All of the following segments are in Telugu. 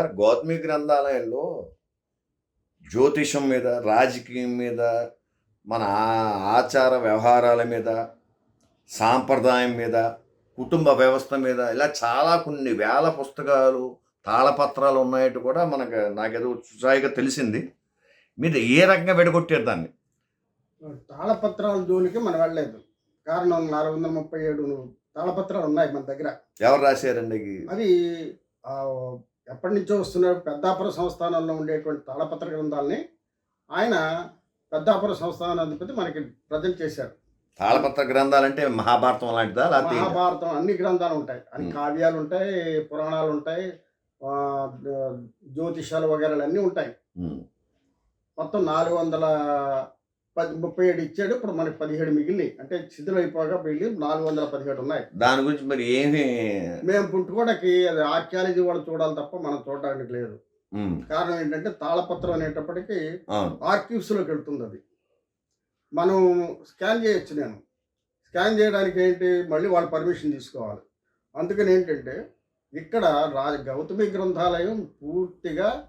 సార్ గౌతమి గ్రంథాలయంలో జ్యోతిషం మీద రాజకీయం మీద మన ఆచార వ్యవహారాల మీద సాంప్రదాయం మీద కుటుంబ వ్యవస్థ మీద ఇలా చాలా కొన్ని వేల పుస్తకాలు తాళపత్రాలు ఉన్నాయట్టు కూడా మనకు నాకేదో సుసాయిగా తెలిసింది. మీరు ఏ రకంగా విడగొట్టారు దాన్ని? తాళపత్రాల జోలికి మనం వెళ్ళలేదు కారణం నాలుగు వందల ముప్పై ఏడు తాళపత్రాలు ఉన్నాయి మన దగ్గర. ఎవరు రాశారండి? అది ఎప్పటి నుంచో వస్తున్న పెద్దాపుర సంస్థానంలో ఉండేటువంటి తాళపత్ర గ్రంథాలని ఆయన పెద్దాపుర సంస్థానాధిపతి మనకి ప్రజెంట్ చేశారు. తాళపత్ర గ్రంథాలంటే మహాభారతం లాంటిదా మహాభారతం అన్ని గ్రంథాలు ఉంటాయి. అన్ని. కావ్యాలు ఉంటాయి పురాణాలు ఉంటాయి జ్యోతిషాలు వగేరాలు అన్నీ ఉంటాయి. మొత్తం నాలుగు వందల పది ముప్పై ఏడు ఇచ్చాడు ఇప్పుడు మనకి పదిహేడు మిగిలినాయి. అంటే శిథిలం అయిపోగా మిగిలి నాలుగు వందల పదిహేడు ఉన్నాయి. దాని గురించి మరి ఏమి మేము పుట్టుకోవడానికి అది ఆర్కియాలజీ వాళ్ళు చూడాలి తప్ప మనం చూడడానికి లేదు. కారణం ఏంటంటే తాళపత్రం అనేటప్పటికీ ఆర్కీవ్స్లోకి వెళ్తుంది అది. మనం స్కాన్ చేయొచ్చు నేను. స్కాన్ చేయడానికి ఏంటి? మళ్ళీ వాళ్ళ పర్మిషన్ తీసుకోవాలి. అందుకని ఏంటంటే ఇక్కడ రా గౌతమి గ్రంథాలయం పూర్తిగా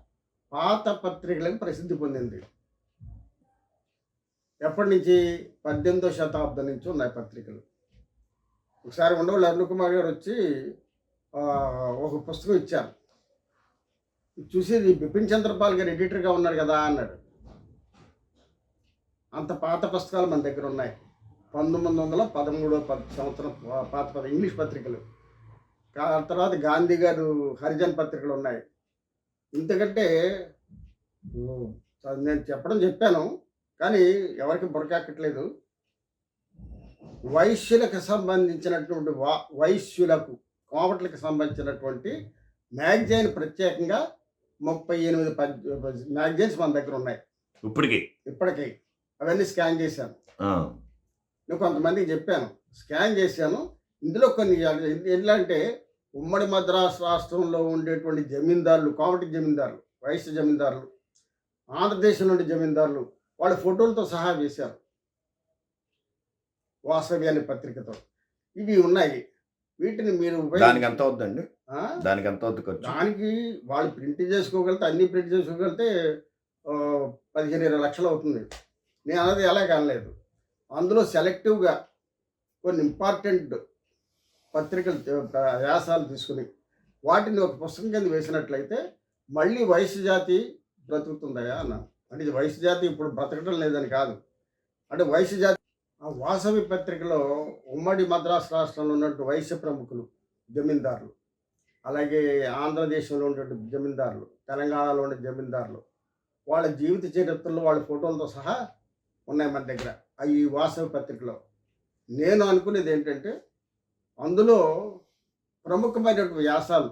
పాత పత్రికలకు ప్రసిద్ధి పొందింది. ఎప్పటి నుంచి పద్దెనిమిదో శతాబ్దం నుంచి ఉన్నాయి పత్రికలు. ఒకసారి ఉండవల్లి అరుణ్ కుమార్ గారు వచ్చి ఒక పుస్తకం ఇచ్చారు. చూసేది చూసి బిపిన్ చంద్రపాల్ గారు ఎడిటర్గా ఉన్నాడు కదా అన్నాడు. అంత పాత పుస్తకాలు మన దగ్గర ఉన్నాయి. పంతొమ్మిది వందల పదమూడో పద్ సంవత్సరం పాత పద ఇంగ్లీష్ పత్రికలు. ఆ తర్వాత గాంధీ గారు హరిజన్ పత్రికలు ఉన్నాయి. ఎందుకంటే నేను చెప్పడం చెప్పాను. కానీ ఎవరికి బురకెక్కట్లేదు వైశ్యులకు సంబంధించినటువంటి వా వైశ్యులకు కోమట్లకు సంబంధించినటువంటి మ్యాగజైన్ ప్రత్యేకంగా ముప్పై ఎనిమిది మ్యాగజైన్స్ మన దగ్గర ఉన్నాయి. ఇప్పటికి? ఇప్పటికీ. అవన్నీ స్కాన్ చేశాను. నేను కొంతమందికి చెప్పాను. స్కాన్ చేశాను. ఇందులో కొన్ని ఎట్లా అంటే ఉమ్మడి మద్రాసు రాష్ట్రంలో ఉండేటువంటి జమీందారులు కోమటి జమీందారులు వైశ్య జమీందారులు ఆంధ్రదేశం నుండి జమీందారులు వాళ్ళ ఫోటోలతో సహా వేశారు. వాసవి అనే పత్రికతో. ఇవి ఉన్నాయి. వీటిని మీరు దానికి ఎంత అవుద్దండి ఆ? దానికి ఎంత ఖర్చు. దానికి వాళ్ళు ప్రింట్ చేసుకోగలితే అన్ని ప్రింట్ చేసుకోగలితే పదిహేను ఇరవై లక్షలు అవుతుంది. నేను అన్నది ఎలా కానలేదు. అందులో సెలెక్టివ్గా కొన్ని ఇంపార్టెంట్ పత్రికలు వ్యాసాలు తీసుకుని వాటిని ఒక పుస్తకం కింద వేసినట్లయితే మళ్ళీ వయసు జాతి బ్రతుకుతుందయా అన్నాను. అంటే ఇది వయసు జాతి ఇప్పుడు బ్రతకడం లేదని కాదు. అంటే వయసు జాతి ఆ వాసవి పత్రికలో ఉమ్మడి మద్రాసు రాష్ట్రంలో ఉన్నటువంటి వైశ్య ప్రముఖులు జమీందారులు అలాగే ఆంధ్రదేశంలో ఉన్నటువంటి జమీందారులు తెలంగాణలో ఉండే జమీందారులు వాళ్ళ జీవిత చరిత్రలో వాళ్ళ ఫోటోలతో సహా ఉన్నాయి మన దగ్గర. ఈ వాసవి పత్రికలో నేను అనుకునేది ఏంటంటే అందులో ప్రముఖమైనటువంటి వ్యాసాలు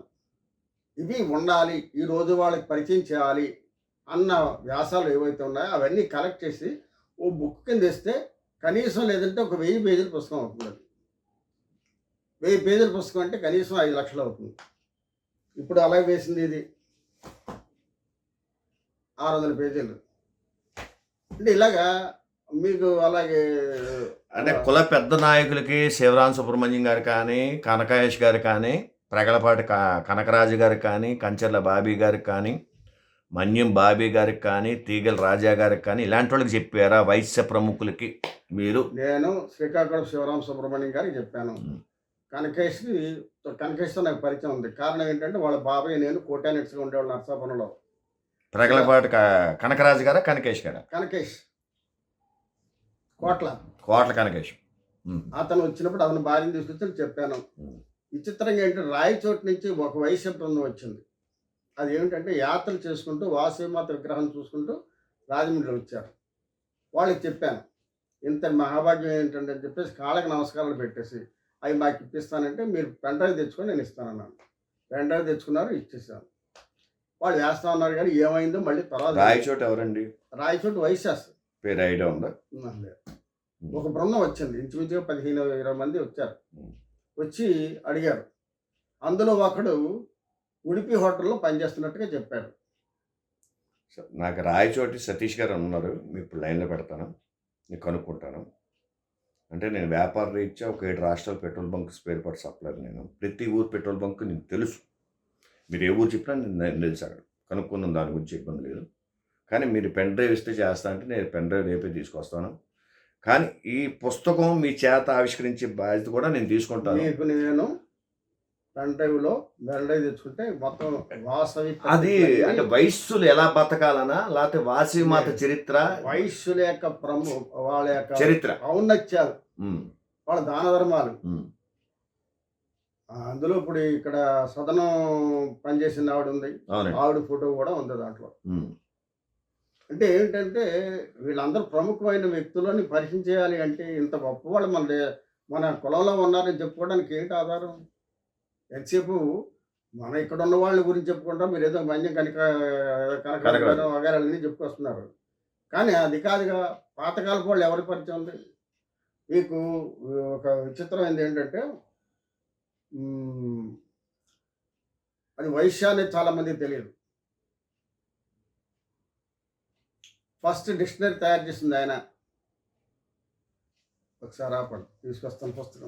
ఇవి ఉండాలి ఈ రోజు వాళ్ళకి పరిచయం చేయాలి అన్న వ్యాసాలు ఏవైతే ఉన్నాయో అవన్నీ కలెక్ట్ చేసి ఓ బుక్ కింద ఇస్తే కనీసం లేదంటే ఒక వెయ్యి పేజీల పుస్తకం అవుతుంది. అది వెయ్యి పేజీల పుస్తకం అంటే కనీసం ఐదు లక్షలు అవుతుంది. ఇప్పుడు అలాగే వేసింది ఇది? ఆరు వందల పేజీలు. అంటే ఇలాగా మీకు అలాగే అంటే కుల పెద్ద నాయకులకి శివరాం సుబ్రహ్మణ్యం గారు కానీ కనకాయేష్ గారు కానీ ప్రగలపాటి క- కనకరాజు గారు కానీ కంచెర్ల బాబీ గారు కానీ మన్యం బాబీ గారికి కానీ తీగల రాజా గారికి కానీ ఇలాంటి వాళ్ళకి చెప్పారా? వైశ్య ప్రముఖులకి మీరు? నేను శ్రీకాకుళం శివరామ సుబ్రహ్మణ్యం గారికి చెప్పాను. మ్. కనకేష్ కనకేష్తో నాకు పరిచయం ఉంది. కారణం ఏంటంటే వాళ్ళ బాబాయ్ నేను కోటానెట్స్గా ఉండేవాళ్ళు నర్సాపురంలో. ప్రగలపాటి కనకరాజు గారా కనకేష్ గారా? కనకేష్. కోట్ల. కోట్ల కనకేష్. అతను వచ్చినప్పుడు అతను భార్యను తీసుకొచ్చి చెప్పాను. విచిత్రంగా ఏంటంటే రాయచోటు నుంచి ఒక వైశ్య బృందం వచ్చింది. అది ఏమిటంటే యాత్రలు చేసుకుంటూ వాసవిమాత విగ్రహం చూసుకుంటూ రాజమండ్రి వచ్చారు. వాళ్ళకి చెప్పాను ఇంత మహాభాగ్యం ఏంటంటే అని చెప్పేసి కాళ్ళకి నమస్కారాలు పెట్టేసి అవి మాకు ఇప్పిస్తానంటే మీరు పెండ్రైవ్ తెచ్చుకొని నేను ఇస్తానన్నాను పెండ్రైవ్ తెచ్చుకున్నారు ఇచ్చేసాను వాళ్ళు వేస్తా ఉన్నారు కానీ ఏమైందో మళ్ళీ తర్వాత రాయచోట ఎవరండి? రాయచోటు వైశ్యాస్. పేరు ఐడియా ఉందా? ఒక బృందం వచ్చింది. ఇంచుమించుగా పదిహేను ఇరవై మంది వచ్చారు. వచ్చి అడిగారు. అందులో ఒకడు ఉడిపి హోటల్లో పనిచేస్తున్నట్టుగా చెప్పాడు స- నాకు రాయచోటి సతీష్ గారు ఉన్నారు. మీకు ఇప్పుడు లైన్లో పెడతాను. నేను కనుక్కుంటాను. అంటే నేను వ్యాపార రీత్యా ఒక ఏడు రాష్ట్రాల petrol bunk spare part supplier నేను. ప్రతి ఊరు పెట్రోల్ బంక్ నీకు తెలుసు. మీరు ఏ ఊరు చెప్పినా నేను నేను తెలుసు అక్కడ. కనుక్కున్నాను దాని గురించి ఇబ్బంది లేదు. కానీ మీరు పెన్ డ్రైవ్ ఇస్తే చేస్తా అంటే నేను పెన్ డ్రైవ్ రేపే తీసుకొస్తాను. కానీ ఈ పుస్తకం మీ చేత ఆవిష్కరించే బాధ్యత కూడా నేను తీసుకుంటాను. మీకు నేను పెన్ డ్రైవ్లో పెన్ డ్రైవ్ తెచ్చుకుంటే మొత్తం వాసవి అది అంటే వయస్సులు ఎలా బతకాలనా? లేకపోతే వాసి మాత చరిత్ర? వయస్సుల యొక్క ప్రము వాళ్ళ యొక్క చరిత్ర. ఔన్నత్యాలు. వాళ్ళ దాన ధర్మాలు. అందులో ఇప్పుడు ఇక్కడ సదనం పనిచేసిన ఆవిడ ఉంది. ఆవిడ ఫోటో కూడా ఉంది దాంట్లో. అంటే ఏంటంటే వీళ్ళందరూ ప్రముఖమైన వ్యక్తులని పరిచయం చేయాలి అంటే ఇంత గొప్పవాళ్ళు మన దే- మన కులంలో ఉన్నారని చెప్పుకోవడానికి ఏంటి ఆధారం? ఎంతసేపు మన ఇక్కడ ఉన్న వాళ్ళ గురించి చెప్పుకుంటాం మీరు ఏదో మంజం కనుక కనక కనకరాజు. వగేరాలన్నీ చెప్పుకొస్తున్నారు. కానీ అది కాదుగా పాతకాలపు వాళ్ళు ఎవరి పరిచయం ఉంది? మీకు ఒక విచిత్రమైనది ఏంటంటే అది వైశ్య అనేది చాలా మందికి తెలియదు. ఫస్ట్ డిక్షనరీ తయారు చేసింది ఆయన. ఒకసారి ఆపండి తీసుకొస్తాను పుస్తకం.